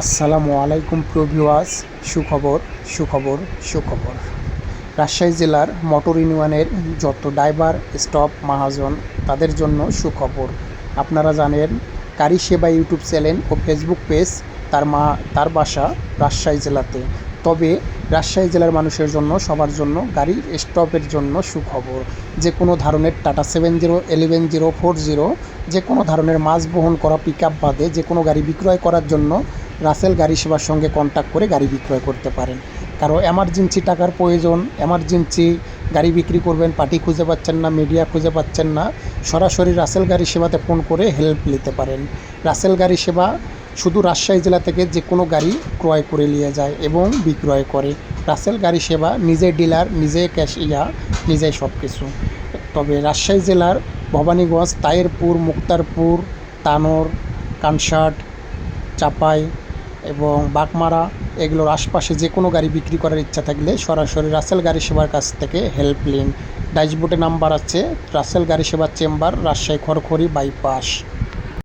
আসসালামু আলাইকুম প্রভিওয়াস সুখবর সুখবর সুখবর। রাজশাহী জেলার মোটর ইউনিয়নের যত ড্রাইভার, স্টপ, মাহাজন, তাদের জন্য সুখবর। আপনারা জানেন গাড়ি সেবা ইউটিউব চ্যানেল ও ফেসবুক পেজ তার মা, তার বাসা রাজশাহী জেলাতে। তবে রাজশাহী জেলার মানুষের জন্য, সবার জন্য গাড়ির স্টপের জন্য সুখবর। যে কোনো ধরনের Tata seven zero, eleven zero, four zero, যে কোনো ধরনের মাছ বহন করা পিক আপ বাদে যে কোনো গাড়ি বিক্রয় করার জন্য রাসেল গাড়ি সেবার সঙ্গে কন্ট্যাক্ট করে গাড়ি বিক্রয় করতে পারেন। কারও এমার্জেন্সি টাকার প্রয়োজন এমার্জেন্সি গাড়ি বিক্রি করবেন, পার্টি খুঁজে পাচ্ছেন না মিডিয়া খুঁজে পাচ্ছেন না, সরাসরি রাসেল গাড়ি সেবাতে ফোন করে হেল্প নিতে পারেন। রাসেল গাড়ি সেবা শুধু রাজশাহী জেলা থেকে যে কোনো গাড়ি ক্রয় করে নিয়ে যায় এবং বিক্রয় করে। রাসেল গাড়ি সেবা নিজে ডিলার নিজে ক্যাশ ইয়া নিজে সব কিছু তবে রাজশাহী জেলার ভবানীগঞ্জ তায়েরপুর মুক্তারপুর, তানোর, কানসাট, চাপাই এবং বাঘমারা এগুলোর আশপাশে যে কোনো গাড়ি বিক্রি করার ইচ্ছা থাকলে সরাসরি রাসেল গাড়ি সেবার কাছ থেকে হেল্প নিন। ড্যাশবোর্ডে নাম্বার আছে, রাসেল গাড়ি সেবার চেম্বার, রাজশাহী খড়খড়ি বাইপাস।